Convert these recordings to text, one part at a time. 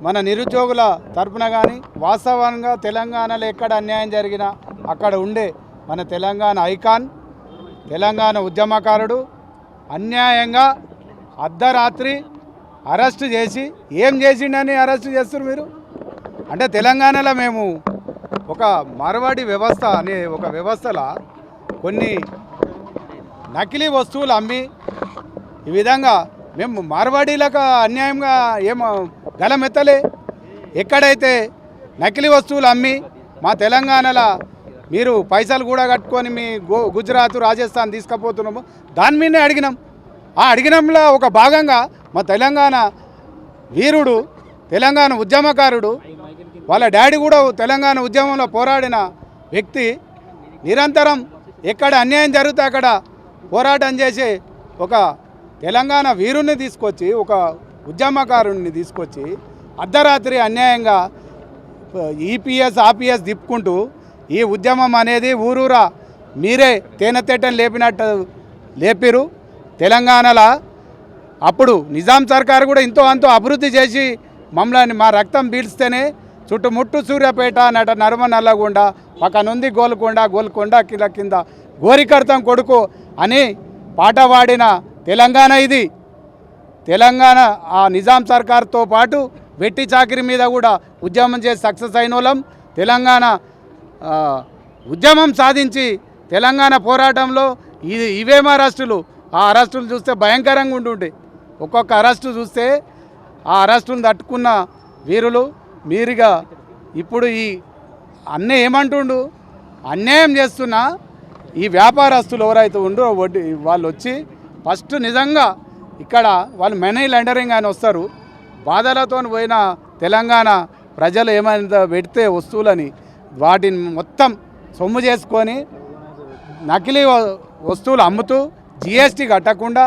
మన నిరుద్యోగుల తరపున కానీ వాస్తవంగా తెలంగాణలో ఎక్కడ అన్యాయం జరిగినా అక్కడ ఉండే మన తెలంగాణ ఐకాన్ తెలంగాణ ఉద్యమకారుడు అన్యాయంగా అర్ధరాత్రి అరెస్టు చేసి ఏం చేసిండని అరెస్టు చేస్తారు మీరు? అంటే తెలంగాణలో మేము ఒక మరవాడి వ్యవస్థ అనే ఒక వ్యవస్థలో కొన్ని నకిలీ వస్తువులు అమ్మి ఈ విధంగా మేము మార్వాడీలకు అన్యాయంగా ఏమో గలమెత్తలే. ఎక్కడైతే నకిలీ వస్తువులు అమ్మి మా తెలంగాణలో మీరు పైసలు కూడా కట్టుకొని మీ గో గుజరాత్ రాజస్థాన్ తీసుకుపోతున్నాము దాని మీదనే అడిగినాం. ఆ అడిగినంలో ఒక భాగంగా మా తెలంగాణ వీరుడు తెలంగాణ ఉద్యమకారుడు వాళ్ళ డాడీ కూడా తెలంగాణ ఉద్యమంలో పోరాడిన వ్యక్తి నిరంతరం ఎక్కడ అన్యాయం జరిగితే అక్కడ పోరాటం చేసే ఒక తెలంగాణ వీరుణ్ణి తీసుకొచ్చి ఒక ఉద్యమకారుణ్ణి తీసుకొచ్చి అర్ధరాత్రి అన్యాయంగా ఈపీఎస్ ఆపీఎస్ తిప్పుకుంటూ ఈ ఉద్యమం అనేది ఊరూరా మీరే తేనెతెట్టని లేపినట్టు లేపిరు. తెలంగాణలో అప్పుడు నిజాం సర్కారు కూడా ఇంతో అంతో అభివృద్ధి చేసి మమ్మల్ని మా రక్తం పీల్స్తేనే చుట్టుముట్టు సూర్యాపేట నట నర్మ నల్లగొండ పక్కనుంది గోల్కొండ గోల్కొండ కింద కింద గోరికర్తం కొడుకు అని పాట పాడిన తెలంగాణ ఇది. తెలంగాణ ఆ నిజాం సర్కార్తో పాటు వెట్టి చాకిరి మీద కూడా ఉద్యమం చేసి సక్సెస్ అయిన వాళ్ళం. తెలంగాణ ఉద్యమం సాధించి తెలంగాణ పోరాటంలో ఇది ఇవేం అరెస్టులు. ఆ అరెస్టులు చూస్తే భయంకరంగా ఉంటుండే ఒక్కొక్క అరెస్టు చూస్తే ఆ అరెస్టును తట్టుకున్న వీరులు మీరుగా ఇప్పుడు ఈ అన్న ఏమంటుండు? అన్యాయం చేస్తున్న ఈ వ్యాపారస్తులు ఎవరైతే ఉండో వడ్డీ వాళ్ళు వచ్చి ఫస్ట్ నిజంగా ఇక్కడ వాళ్ళు మనీ లెండరింగ్ అని వస్తారు. బాధలతో పోయిన తెలంగాణ ప్రజలు ఏమైనా పెడితే వస్తువులని వాటిని మొత్తం సొమ్ము చేసుకొని నకిలీ వస్తువులు అమ్ముతూ జిఎస్టీ కట్టకుండా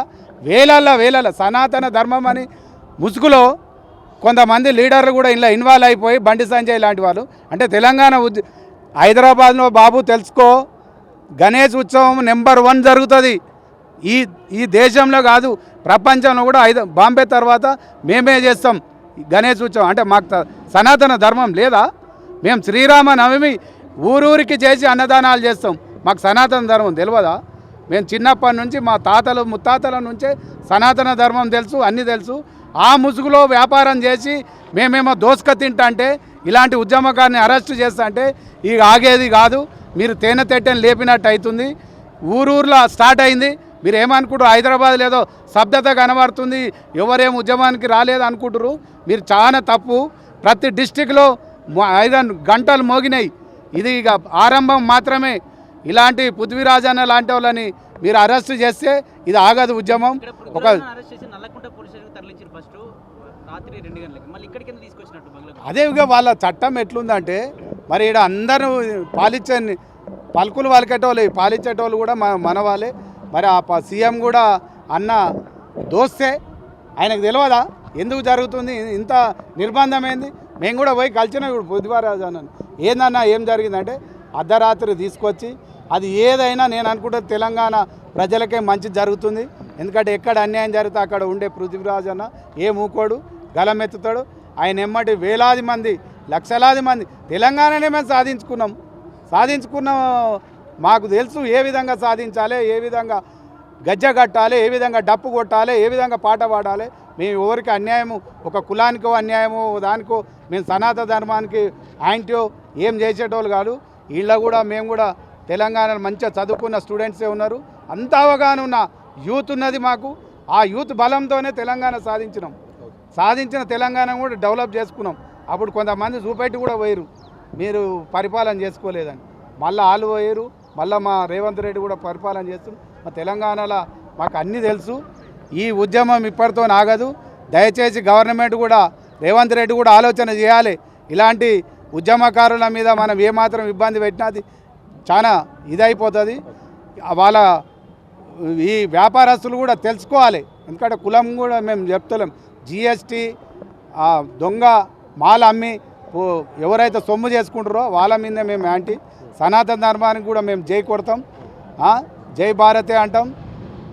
వేలల్లో వేలల్లో సనాతన ధర్మం అని ముసుగులో కొంతమంది లీడర్లు కూడా ఇలా ఇన్వాల్వ్ అయిపోయి బండి సంజయ్ లాంటి వాళ్ళు. అంటే తెలంగాణ ఉద్య హైదరాబాద్లో బాబు తెలుసుకో గణేష్ ఉత్సవం నెంబర్ వన్ జరుగుతుంది. ఈ ఈ దేశంలో కాదు ప్రపంచంలో కూడా ఐదు బాంబే తర్వాత మేమే చేస్తాం. గణేష్ ఉత్సవం అంటే మాకు సనాతన ధర్మం లేదా? మేము శ్రీరామ నవమి ఊరూరికి చేసి అన్నదానాలు చేస్తాం. మాకు సనాతన ధర్మం తెలియదా మేము చిన్నప్పటి నుంచి మా తాతలు ముత్తాతల నుంచే సనాతన ధర్మం తెలుసు అన్నీ తెలుసు. ఆ ముసుగులో వ్యాపారం చేసి మేమేమో దోసుక తింటా ఇలాంటి ఉద్యమకారిని అరెస్ట్ చేస్తంటే ఇక ఆగేది కాదు. మీరు తేనె తెట్టని లేపినట్టు అవుతుంది. ఊరూర్లో స్టార్ట్ అయింది. మీరు ఏమనుకుంటారు హైదరాబాద్ లేదో శబ్దత కనబడుతుంది ఎవరేం ఉద్యమానికి రాలేదు అనుకుంటారు మీరు చాలా తప్పు. ప్రతి డిస్టిక్లో ఐదు గంటలు మోగినాయి. ఇది ఇక ఆరంభం మాత్రమే. ఇలాంటి పృథ్వీరాజన్న లాంటి వాళ్ళని మీరు అరెస్ట్ చేస్తే ఇది ఆగదు ఉద్యమం. ఒక అదే ఇక వాళ్ళ చట్టం ఎట్లుందంటే మరి ఇక్కడ అందరూ పాలించే పలుకులు పలికేటోళ్ళు ఈ పాలించేటోళ్ళు కూడా మన మన వాళ్ళే మరి ఆ ప- సీఎం కూడా అన్న దోస్తే. ఆయనకు తెలియదా ఎందుకు జరుగుతుంది? ఇంత నిర్బంధం ఏంది మేము కూడా పోయి కలిసినా ఇప్పుడు బుధవారాజు అన్నాను. ఏందన్నా ఏం జరిగిందంటే అర్ధరాత్రి తీసుకొచ్చి అది ఏదైనా నేను అనుకుంటే తెలంగాణ ప్రజలకే మంచి జరుగుతుంది. ఎందుకంటే ఎక్కడ అన్యాయం జరిగితే అక్కడ ఉండే పృథ్వీరాజ్ అన్న ఏ మూకోడు గలమెత్తుతాడు. ఆయన ఎమ్మటి వేలాది మంది లక్షలాది మంది తెలంగాణనే మేము సాధించుకున్నాం. సాధించుకున్న మాకు తెలుసు ఏ విధంగా సాధించాలి ఏ విధంగా గజ్జ కట్టాలి ఏ విధంగా డప్పు కొట్టాలి ఏ విధంగా పాట పాడాలి. మేము ఎవరికి అన్యాయము ఒక కులానికో అన్యాయమో దానికో మేము సనాతన ధర్మానికి యాంటీయో ఏం చేసేటోళ్ళు కాదు. వీళ్ళ కూడా మేము కూడా తెలంగాణలో మంచిగా చదువుకున్న స్టూడెంట్సే ఉన్నారు. అంత అవగాహన ఉన్న యూత్ ఉన్నది మాకు. ఆ యూత్ బలంతోనే తెలంగాణ సాధించినాం. సాధించిన తెలంగాణ కూడా డెవలప్ చేసుకున్నాం. అప్పుడు కొంతమంది చూపెట్టి కూడా పోయారు మీరు పరిపాలన చేసుకోలేదని. మళ్ళీ వాళ్ళు పోయారు మళ్ళీ మా రేవంత్ రెడ్డి కూడా పరిపాలన చేస్తున్నారు మా తెలంగాణలో మాకు అన్నీ తెలుసు. ఈ ఉద్యమం ఇప్పటితో ఆగదు. దయచేసి గవర్నమెంట్ కూడా రేవంత్ రెడ్డి కూడా ఆలోచన చేయాలి. ఇలాంటి ఉద్యమకారుల మీద మనం ఏమాత్రం ఇబ్బంది పెట్టినది చాలా ఇదైపోతుంది. వాళ్ళ ఈ వ్యాపారస్తులు కూడా తెలుసుకోవాలి. ఎందుకంటే కులం కూడా మేము చెప్తలేం. జిఎస్టీ దొంగ మాల అమ్మి ఎవరైతే సొమ్ము చేసుకుంటారో వాళ్ళ మీదే మేము యాంటీ. సనాతన ధర్మానికి కూడా మేము జై కొడతాం. జై భారతే అంటాం.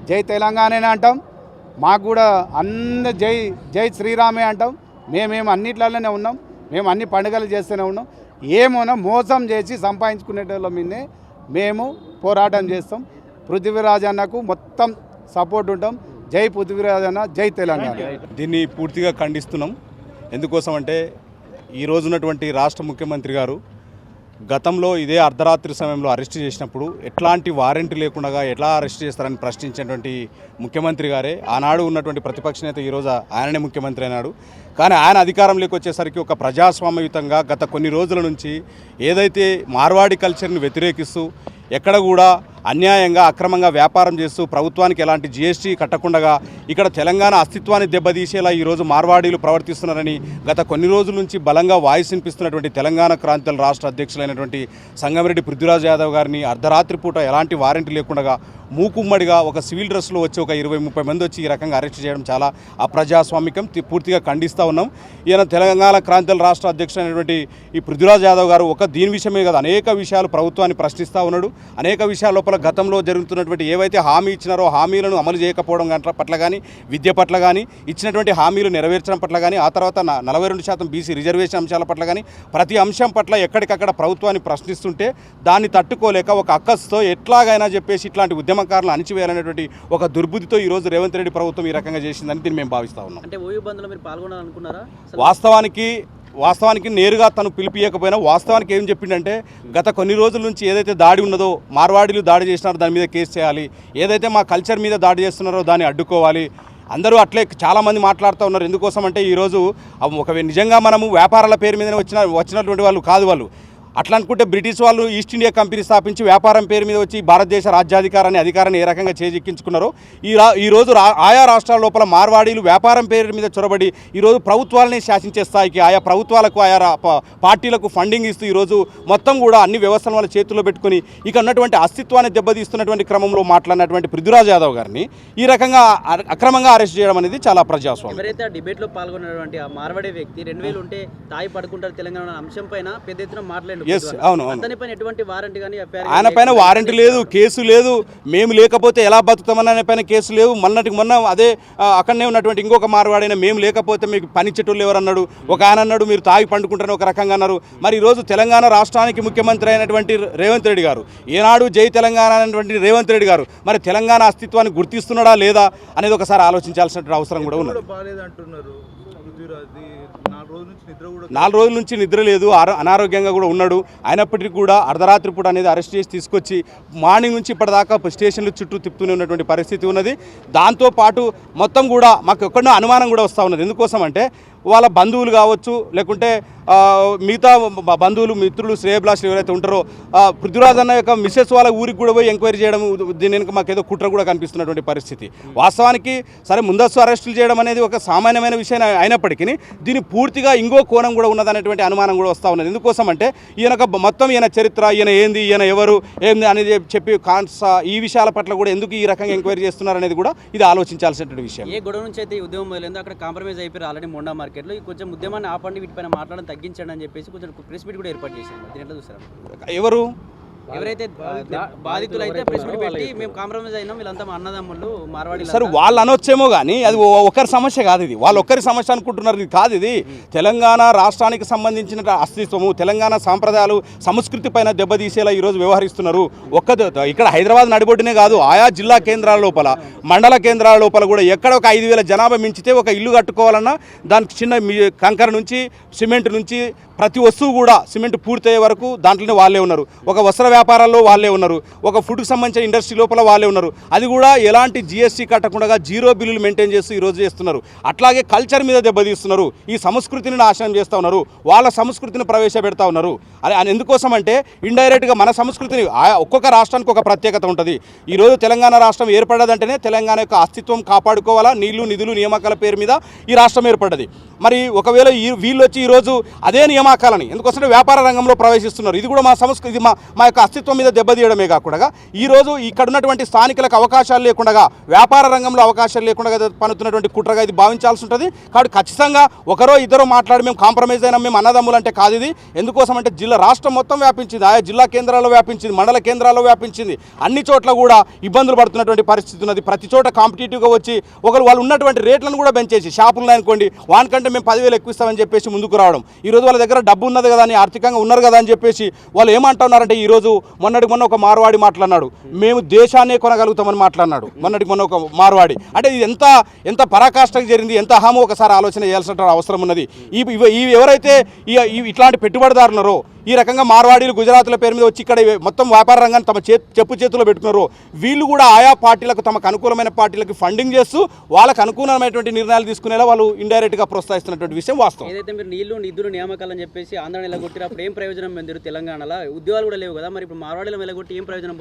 జై తెలంగాణనే అంటాం. మాకు కూడా అంద జై జై శ్రీరామే అంటాం. మేమేమి అన్నిట్లలోనే ఉన్నాం. మేము అన్ని పండుగలు చేస్తూనే ఉన్నాం. ఏమైనా మోసం చేసి సంపాదించుకునేటోళ్ళ మీదే మేము పోరాటం చేస్తాం. పృథ్వీరాజ్ అన్నకు మొత్తం సపోర్ట్ ఉంటాం. జై పృథ్వీరాజ్ అన్న జై తెలంగాణ. దీన్ని పూర్తిగా ఖండిస్తున్నాం. ఎందుకోసం అంటే ఈ రోజు ఉన్నటువంటి రాష్ట్ర ముఖ్యమంత్రి గారు గతంలో ఇదే అర్ధరాత్రి సమయంలో అరెస్ట్ చేసినప్పుడు ఎట్లాంటి వారెంట్ లేకుండా ఎలా అరెస్ట్ చేస్తారని ప్రశ్నించినటువంటి ముఖ్యమంత్రి గారే ఆనాడు ఉన్నటువంటి ప్రతిపక్ష నేత ఈరోజు ఆయననే ముఖ్యమంత్రి అయినాడు. కానీ ఆయన అధికారంలోకి వచ్చేసరికి ఒక ప్రజాస్వామ్యయుతంగా గత కొన్ని రోజుల నుంచి ఏదైతే మార్వాడి కల్చర్ని వ్యతిరేకిస్తూ ఎక్కడ కూడా అన్యాయంగా అక్రమంగా వ్యాపారం చేస్తూ ప్రభుత్వానికి ఎలాంటి జీఎస్టీ కట్టకుండా ఇక్కడ తెలంగాణ అస్తిత్వాన్ని దెబ్బతీసేలా ఈరోజు మార్వాడీలు ప్రవర్తిస్తున్నారని గత కొన్ని రోజుల నుంచి బలంగా వాయిస్ వినిపిస్తున్నటువంటి తెలంగాణ క్రాంతిల రాష్ట్ర అధ్యక్షులైనటువంటి సంగమిరెడ్డి పృథ్వీరాజ్ యాదవ్ గారిని అర్ధరాత్రి పూట ఎలాంటి వారెంట్ లేకుండా మూకుమ్మడిగా ఒక సివిల్ డ్రెస్లో వచ్చి ఒక ఇరవై ముప్పై మంది వచ్చి ఈ రకంగా అరెస్ట్ చేయడం చాలా అప్రజాస్వామికం. పూర్తిగా ఖండిస్తూ ఉన్నాం. ఈయన తెలంగాణ క్రాంతిల రాష్ట్ర అధ్యక్షుడైనటువంటి ఈ పృథ్వీరాజ్ యాదవ్ గారు ఒక దీని విషయమే కాదు అనేక విషయాలు ప్రభుత్వాన్ని ప్రశ్నిస్తూ ఉన్నాడు. అనేక విషయాల లోపల గతంలో జరుగుతున్నటువంటి ఏవైతే హామీ ఇచ్చినారో హామీలను అమలు చేయకపోవడం పట్ల కానీ విద్య పట్ల కానీ ఇచ్చినటువంటి హామీలు నెరవేర్చడం పట్ల కానీ ఆ తర్వాత నలభై రెండు శాతం బీసీ రిజర్వేషన్ అంశాల పట్ల కానీ ప్రతి అంశం పట్ల ఎక్కడికక్కడ ప్రభుత్వాన్ని ప్రశ్నిస్తుంటే దాన్ని తట్టుకోలేక ఒక అక్కస్తో ఎట్లాగైనా చెప్పేసి ఇట్లాంటి ఉద్యమకారులను అణిచివేయాలనేటువంటి ఒక దుర్బుద్ధితో ఈరోజు రేవంత్ రెడ్డి ప్రభుత్వం ఈ రకంగా చేసిందని దీన్ని మేము భావిస్తా ఉన్నాం. అంటే ఓయూ బంద్లో మీరు పాల్గొనాలనుకున్నారా? అసలు వాస్తవానికి వాస్తవానికి నేరుగా తను పిలిపియకపోయినా వాస్తవానికి ఏం చెప్పిండంటే గత కొన్ని రోజుల నుంచి ఏదైతే దాడి ఉన్నదో మార్వాడీలు దాడి చేసినారో దాని మీద కేసు చేయాలి. ఏదైతే మా కల్చర్ మీద దాడి చేస్తున్నారో దాన్ని అడ్డుకోవాలి. అందరూ అట్లే చాలామంది మాట్లాడుతూ ఉన్నారు. ఎందుకోసం అంటే ఈరోజు ఒక నిజంగా మనము వ్యాపారాల పేరు మీదనే వచ్చిన వచ్చినటువంటి వాళ్ళు కాదు వాళ్ళు. అట్లా అనుకుంటే బ్రిటిష్ వాళ్ళు ఈస్ట్ ఇండియా కంపెనీ స్థాపించి వ్యాపారం పేరు మీద వచ్చి భారతదేశ రాజ్యాధికారాన్ని అధికారాన్ని ఏ రకంగా చేజిక్కించుకున్నారో ఈ రా ఈరోజు రా ఆయా రాష్ట్రాల లోపల మార్వాడీలు వ్యాపారం పేరు మీద చొరబడి ఈరోజు ప్రభుత్వాలని శాసించే స్థాయికి ఆయా ప్రభుత్వాలకు ఆయా పార్టీలకు ఫండింగ్ ఇస్తూ ఈరోజు మొత్తం కూడా అన్ని వ్యవస్థలను వాళ్ళ చేతుల్లో పెట్టుకుని ఇక ఉన్నటువంటి అస్తిత్వాన్ని దెబ్బతీస్తున్నటువంటి క్రమంలో మాట్లాడినటువంటి పృథ్వీరాజ్ యాదవ్ గారిని ఈ రకంగా అక్రమంగా అరెస్ట్ చేయడం అనేది చాలా ప్రజాస్వామ్యం. ఎవరైతే డిబేట్లో పాల్గొన్నటువంటి ఆ మార్వాడే వ్యక్తి రెండు వేలు ఉంటే తాయి పడుకుంటారు తెలంగాణ అంశంపైన అంశం పైన పెద్ద ఎత్తున మాట్లాడండి Yes, అవును, అవును. ఎటువంటి వారంటీ కానీ ఆయన పైన వారెంట్ లేదు కేసు లేదు మేము లేకపోతే ఎలా బతుకుతామని ఆయన పైన కేసు లేవు. మొన్నటికి మొన్న అదే అక్కడనే ఉన్నటువంటి ఇంకొక మార్వాడైన మేము లేకపోతే మీకు పనిచ్చేటోళ్ళు ఎవరు అన్నాడు? ఒక ఆయన అన్నాడు మీరు తాగి పండుకుంటారని ఒక రకంగా అన్నారు. మరి ఈరోజు తెలంగాణ రాష్ట్రానికి ముఖ్యమంత్రి అయినటువంటి రేవంత్ రెడ్డి గారు ఏనాడు జై తెలంగాణ అయినటువంటి రేవంత్ రెడ్డి గారు మరి తెలంగాణ అస్తిత్వాన్ని గుర్తిస్తున్నాడా లేదా అనేది ఒకసారి ఆలోచించాల్సిన అవసరం కూడా ఉన్నది. నాలుగు రోజుల నుంచి నిద్ర లేదు అనారోగ్యంగా కూడా ఉన్నాడు. అయినప్పటికీ కూడా అర్ధరాత్రి పూట అనేది అరెస్ట్ చేసి తీసుకొచ్చి మార్నింగ్ నుంచి ఇప్పటిదాకా స్టేషన్ల చుట్టూ తిప్పుతూనే ఉన్నటువంటి పరిస్థితి ఉన్నది. దాంతోపాటు మొత్తం కూడా మాకు ఎక్కడో అనుమానం కూడా వస్తూ ఉన్నది. ఎందుకోసం అంటే వాళ్ళ బంధువులు కావచ్చు లేకుంటే మిగతా బంధువులు మిత్రులు శ్రేయభిలాషులు ఎవరైతే ఉంటారో ఆ, పృథ్వీరాజ్ అన్న యొక్క మిస్సెస్ వాళ్ళ ఊరికి కూడా పోయి ఎంక్వైరీ చేయడం దీని వెనుక మాకు ఏదో కుట్ర కూడా కనిపిస్తున్నటువంటి పరిస్థితి. వాస్తవానికి సరే ముందస్తు అరెస్టులు చేయడం అనేది ఒక సామాన్యమైన విషయం అయినప్పటికీ దీని పూర్తిగా ఇంకో కోణం కూడా ఉన్నదనేటువంటి అనుమానం కూడా వస్తూ ఉన్నది. ఎందుకోసం అంటే ఈయన ఒక మొత్తం ఈయన చరిత్ర ఈయన ఏంది ఈయన ఎవరు ఏంది అనేది చెప్పి కాన్స్ ఈ విషయాల పట్ల కూడా ఎందుకు ఈ రకంగా ఎంక్వైరీ చేస్తున్నారు అనేది కూడా ఇది ఆలోచించాల్సినటువంటి విషయం. ఏ గొడవ నుంచి అయితే ఉద్యమం మొదలైందో అక్కడ కాంప్రమైజ్ అయిపోయారు ఆల్రెడీ మొండా మార్కెట్లో ఈ కొంచెం ఉద్యమాన్ని ఆపండి వీటిపైన మాట్లాడడం తగ్గించండి అని చెప్పేసి కొంచెం ప్రెస్ మీట్ కూడా ఏర్పాటు చేశారు. దీని ఎట్లా ఎవరు? ఎవరైతే బాధితులు అయితే ప్రెస్ మీట్ పెట్టి మేము కాంప్రమైజ్ అయినాం. వీళ్ళంతా మా అన్నదమ్ములు మార్వాడి సరే వాళ్ళు అనొచ్చేమో కానీ అది ఒకరి సమస్య కాదు ఇది. వాళ్ళు ఒక్కరి సమస్య అనుకుంటున్నారు ఇది కాదు ఇది. తెలంగాణ రాష్ట్రానికి సంబంధించిన అస్తిత్వము తెలంగాణ సాంప్రదాయాలు సంస్కృతి పైన దెబ్బతీసేలా ఈరోజు వ్యవహరిస్తున్నారు. ఒక్క ఇక్కడ హైదరాబాద్ నడిబొడ్డునే కాదు ఆయా జిల్లా కేంద్రాల లోపల మండల కేంద్రాల లోపల కూడా ఎక్కడ ఒక ఐదు వేల జనాభా మించితే ఒక ఇల్లు కట్టుకోవాలన్నా దానికి చిన్న కంకర నుంచి సిమెంట్ నుంచి ప్రతి వస్తువు కూడా సిమెంట్ పూర్తయ్యే వరకు దాంట్లోనే వాళ్ళే ఉన్నారు. ఒక వస్త్ర వ్యాపారాల్లో వాళ్ళే ఉన్నారు. ఒక ఫుడ్కి సంబంధించిన ఇండస్ట్రీ లోపల వాళ్ళే ఉన్నారు. అది కూడా ఎలాంటి జిఎస్టీ కట్టకుండా జీరో బిల్లులు మెయింటైన్ చేస్తూ ఈరోజు చేస్తున్నారు. అట్లాగే కల్చర్ మీద దెబ్బతీస్తున్నారు. ఈ సంస్కృతిని నాశనం చేస్తూ ఉన్నారు. వాళ్ళ సంస్కృతిని ప్రవేశపెడతా ఉన్నారు. అది అని ఎందుకోసం అంటే ఇండైరెక్ట్గా మన సంస్కృతిని ఒక్కొక్క రాష్ట్రానికి ఒక ప్రత్యేకత ఉంటుంది. ఈరోజు తెలంగాణ రాష్ట్రం ఏర్పడ్డదంటేనే తెలంగాణ యొక్క అస్తిత్వం కాపాడుకోవాలా? నీళ్ళు నిధులు నియామకాల పేరు మీద ఈ రాష్ట్రం ఏర్పడ్డది మరి ఒకవేళ ఈ వీళ్ళు వచ్చి ఈరోజు అదే నియామకాలని ఎందుకోసం వ్యాపార రంగంలో ప్రవేశిస్తున్నారు. ఇది కూడా మా సంస్కృతి ఇది మా మా యొక్క అస్తిత్వం మీద దెబ్బతీయడమే కాకుండా ఈరోజు ఇక్కడ ఉన్నటువంటి స్థానికులకు అవకాశాలు లేకుండా వ్యాపార రంగంలో అవకాశాలు లేకుండా పనుతున్నటువంటి కుట్రగా ఇది భావించాల్సి ఉంటుంది. కాబట్టి ఖచ్చితంగా ఒకరో ఇద్దరు మాట్లాడి మేము కాంప్రమైజ్ అయినా మేము అన్నదమ్ములు అంటే కాదు ఇది. ఎందుకోసం అంటే జిల్లా రాష్ట్రం మొత్తం వ్యాపించింది. ఆయా జిల్లా కేంద్రాల్లో వ్యాపించింది. మండల కేంద్రాల్లో వ్యాపించింది. అన్ని చోట్ల కూడా ఇబ్బందులు పడుతున్నటువంటి పరిస్థితి ఉన్నది. ప్రతి చోట కాంపిటేటివ్గా వచ్చి ఒకరు వాళ్ళు ఉన్నటువంటి రేట్లను కూడా పెంచేసి షాపులను అనుకోండి వానికంటే మేము పదివేలు ఎక్కువ ఇస్తామని చెప్పేసి ముందుకు రావడం. ఈరోజు వాళ్ళ దగ్గర డబ్బు ఉన్నది కదా అని ఆర్థికంగా ఉన్నారు కదా అని చెప్పేసి వాళ్ళు ఏమంటున్నారంటే ఈరోజు మొన్నటికి మొన్న ఒక మార్వాడి మాట్లాడినాడు మేము దేశాన్నే కొనగలుగుతామని మాట్లాడినాడు మొన్నటికి మొన్న ఒక మార్వాడి. అంటే ఇది ఎంత ఎంత పరాకాష్ఠకు జరిగింది ఎంత అహమో ఒకసారి ఆలోచన చేయాల్సిన అవసరం ఉన్నది. ఈ ఎవరైతే ఇట్లాంటి పెట్టుబడిదారున్నారో ఈ రకంగా మార్వాడీలు గుజరాత్ల పేరు మీద వచ్చి ఇక్కడ మొత్తం వ్యాపార రంగాన్ని తమ చే చెప్పు చేతుల్లో పెట్టుకున్నారు వీళ్ళు కూడా ఆయా పార్టీలకు తమకు అనుకూలమైన పార్టీలకు ఫండింగ్ చేస్తూ వాళ్ళకు అనుకూలమైనటువంటి నిర్ణయాలు తీసుకునేలా వాళ్ళు ఇండైరెక్ట్గా ప్రోత్సహిస్తున్నటువంటి విషయం వాస్తవం. ఏదైతే మీరు నీళ్ళు నిధులు నియామకాలని చెప్పేసి ఆందోళన ఎలగొట్టిరు కొట్టినప్పుడు ఏం ప్రయోజనం పొందారు తెలంగాణలో? ఉద్యోగాలు కూడా లేవు కదా మరి ఇప్పుడు మార్వాడీలో వెలగొట్టి ఏం ప్రయోజనం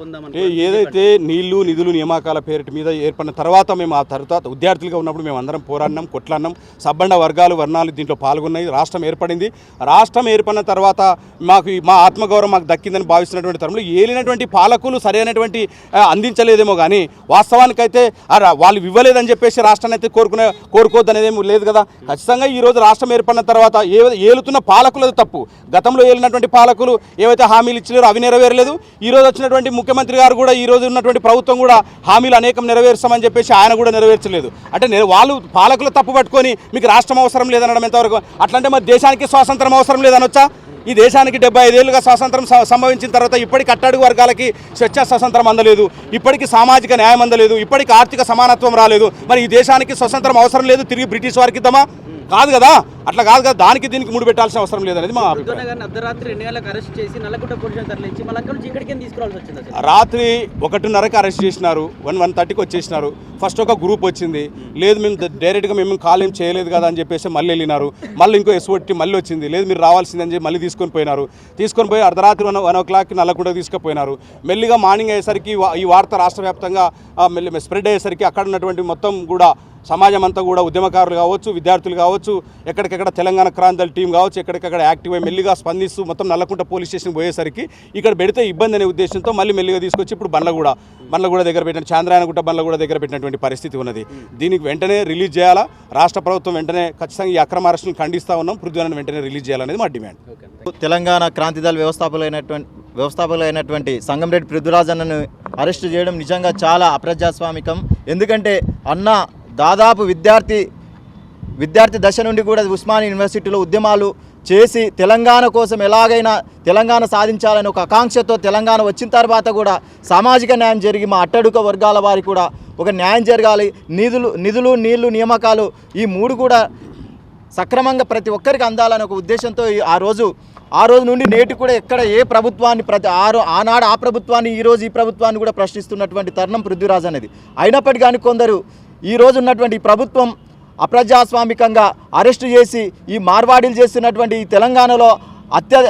ఏదైతే నీళ్ళు నిధులు నియామకాల పేరిట మీద ఏర్పడిన తర్వాత మేము ఆ తర్వాత విద్యార్థులుగా ఉన్నప్పుడు మేము అందరం పోరాడినాం కొట్లాడినాం. సబ్బండ వర్గాలు వర్ణాలు దీంట్లో పాల్గొన్నాయి. రాష్ట్రం ఏర్పడింది. రాష్ట్రం ఏర్పడిన తర్వాత మాకు మా ఆత్మగౌరవం మాకు దక్కిందని భావిస్తున్నటువంటి తరంలో ఏలినటువంటి పాలకులు సరైనటువంటి అందించలేదేమో కానీ వాస్తవానికైతే వాళ్ళు ఇవ్వలేదని చెప్పేసి రాష్ట్రాన్ని అయితే కోరుకునే కోరుకోవద్దు అనేది ఏమీ లేదు కదా. ఖచ్చితంగా ఈ రోజు రాష్ట్రం ఏర్పడిన తర్వాత ఏ ఏలుతున్న పాలకులది తప్పు. గతంలో ఏలినటువంటి పాలకులు ఏవైతే హామీలు ఇచ్చారో అవి నెరవేరలేదు ఈ రోజు వచ్చినటువంటి ముఖ్యమంత్రి గారు కూడా ఈ రోజు ఉన్నటువంటి ప్రభుత్వం కూడా హామీలు అనేకం నెరవేర్చామని చెప్పేసి ఆయన కూడా నెరవేర్చలేదు. అంటే వాళ్ళు పాలకులు తప్పు పట్టుకొని మీకు రాష్ట్రం అవసరం లేదనడం ఎంతవరకు? అట్లంటే మరి దేశానికి స్వాతంత్రం అవసరం లేదనొచ్చా? ఈ దేశానికి డెబ్బై ఐదేళ్ళుగా స్వాతంత్రం సంభవించిన తర్వాత ఇప్పటికి అట్టడుగు వర్గాలకి స్వచ్ఛ స్వతంత్రం అందలేదు. ఇప్పటికి సామాజిక న్యాయం అందలేదు. ఇప్పటికి ఆర్థిక సమానత్వం రాలేదు. మరి ఈ దేశానికి స్వతంత్రం అవసరం లేదు. తిరిగి బ్రిటిష్ వారికి ఇద్దామా? కాదు కదా అట్లా కాదు కదా దానికి దీనికి ముడి పెట్టాల్సిన అవసరం లేదనేది మా రాత్రి ఒకటిన్నరకి అరెస్ట్ చేసినారు వన్ వన్ థర్టీకి వచ్చేసినారు. ఫస్ట్ ఒక గ్రూప్ వచ్చింది. లేదు మేము డైరెక్ట్గా మేము కాల్ ఏం చేయలేదు కదా అని చెప్పేసి మళ్ళీ వెళ్ళినారు. మళ్ళీ ఇంకో ఎస్ఓటి మళ్ళీ వచ్చింది. లేదు మీరు రావాల్సిందని చెప్పి మళ్ళీ తీసుకొని పోయినారు. తీసుకొని పోయి అర్ధరాత్రి వన్ వన్ ఓ క్లాక్కి నల్లకుండా తీసుకుపోయినారు. మెల్లిగా మార్నింగ్ అయ్యేసరికి ఈ వార్త రాష్ట్ర వ్యాప్తంగా స్ప్రెడ్ అయ్యేసరికి అక్కడ ఉన్నటువంటి మొత్తం కూడా సమాజం అంతా కూడా ఉద్యమకారులు కావచ్చు విద్యార్థులు కావచ్చు ఎక్కడికెక్కడ తెలంగాణ క్రాంతల టీం కావచ్చు ఎక్కడికక్కడ యాక్టివ్ అయి మెల్లిగా స్పందిస్తూ మొత్తం నల్లకుంట పోలీస్ స్టేషన్ పోయేసరికి ఇక్కడ పెడితే ఇబ్బంది అనే ఉద్దేశంతో మళ్ళీ మెల్లిగా తీసుకొచ్చి ఇప్పుడు బండ్లగూడ బండ్లగూడ దగ్గర పెట్టిన చాంద్రాయనగుట్ట బండ్లగూడ దగ్గర పెట్టినటువంటి పరిస్థితి ఉన్నది. దీనికి వెంటనే రిలీజ్ చేయాలా? రాష్ట్ర ప్రభుత్వం వెంటనే ఖచ్చితంగా ఈ అక్రమ అరెస్టులు ఖండిస్తూ ఉన్నాం. పృథ్వీలను వెంటనే రిలీజ్ చేయాలనేది మా డిమాండ్. తెలంగాణ క్రాంతిదళ వ్యవస్థాపకులైనటువంటి వ్యవస్థాపకులైనటువంటి సంగంరెడ్డి పృథ్వరాజన్నను అరెస్టు చేయడం నిజంగా చాలా అప్రజాస్వామికం. ఎందుకంటే అన్న దాదాపు విద్యార్థి విద్యార్థి దశ నుండి కూడా ఉస్మానియా యూనివర్సిటీలో ఉద్యమాలు చేసి తెలంగాణ కోసం ఎలాగైనా తెలంగాణ సాధించాలని ఒక ఆకాంక్షతో తెలంగాణ వచ్చిన తర్వాత కూడా సామాజిక న్యాయం జరిగి మా అట్టడుక వర్గాల వారికి కూడా ఒక న్యాయం జరగాలి. నిధులు నిధులు నీళ్ళు నియామకాలు ఈ మూడు కూడా సక్రమంగా ప్రతి ఒక్కరికి అందాలని ఒక ఉద్దేశంతో ఈ- ఆ రోజు ఆ రోజు నుండి నేటి కూడా ఎక్కడ ఏ ప్రభుత్వాన్ని ప్రతి ఆరు ఆనాడు ఆ ప్రభుత్వాన్ని ఈ రోజు ఈ ప్రభుత్వాన్ని కూడా ప్రశ్నిస్తున్నటువంటి తరుణం పృథ్వీరాజ్ అనేది. అయినప్పటికీ కానీ కొందరు ఈ ఉన్నటువంటి ప్రభుత్వం అప్రజాస్వామికంగా అరెస్టు చేసి ఈ మార్వాడీలు చేస్తున్నటువంటి ఈ తెలంగాణలో అత్య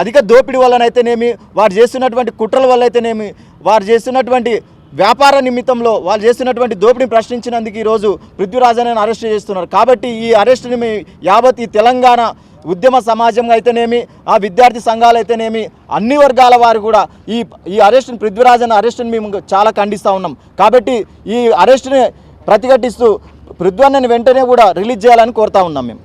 అధిక దోపిడీ వల్లనైతేనేమి వారు చేస్తున్నటువంటి కుట్రల వల్ల అయితేనేమి వారు చేస్తున్నటువంటి వ్యాపార నిమిత్తంలో వాళ్ళు చేస్తున్నటువంటి దోపిడీని ప్రశ్నించినందుకు ఈరోజు పృథ్వీరాజన్ అరెస్ట్ చేస్తున్నారు. కాబట్టి ఈ అరెస్టుని మీ యావత్ ఈ తెలంగాణ ఉద్యమ సమాజం అయితేనేమి ఆ విద్యార్థి సంఘాలు అయితేనేమి అన్ని వర్గాల వారు కూడా ఈ ఈ అరెస్టుని పృథ్వీరాజన్ అరెస్టుని మేము చాలా ఖండిస్తూ ఉన్నాం. కాబట్టి ఈ అరెస్టుని ప్రతిఘటిస్తూ పృథ్వన్నని వెంటనే కూడా రిలీజ్ చేయాలని కోరుతా ఉన్నాం మేము.